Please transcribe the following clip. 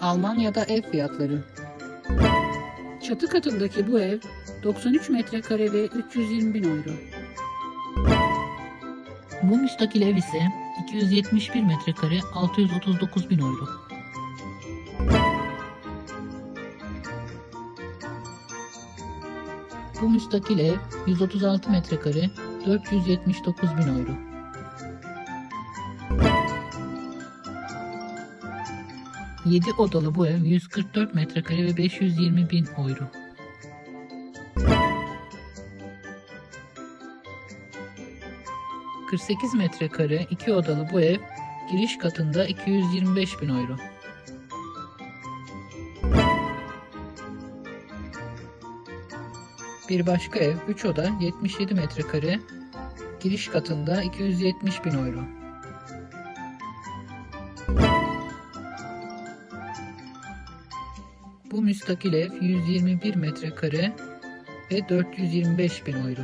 Almanya'da ev fiyatları. Çatı katındaki bu ev 93 metrekare ve 320 bin euro. Bu müstakil ev ise 271 metrekare 639 bin euro. Bu müstakil ev 136 metrekare 479 bin euro. Yedi odalı bu ev 144 metrekare ve 520 bin euro. ...48 metrekare 2 odalı bu ev giriş katında 225 bin euro. Bir başka ev 3 oda 77 metrekare giriş katında 270 bin euro. Bu müstakil ev 121 metrekare ve 425 bin euro.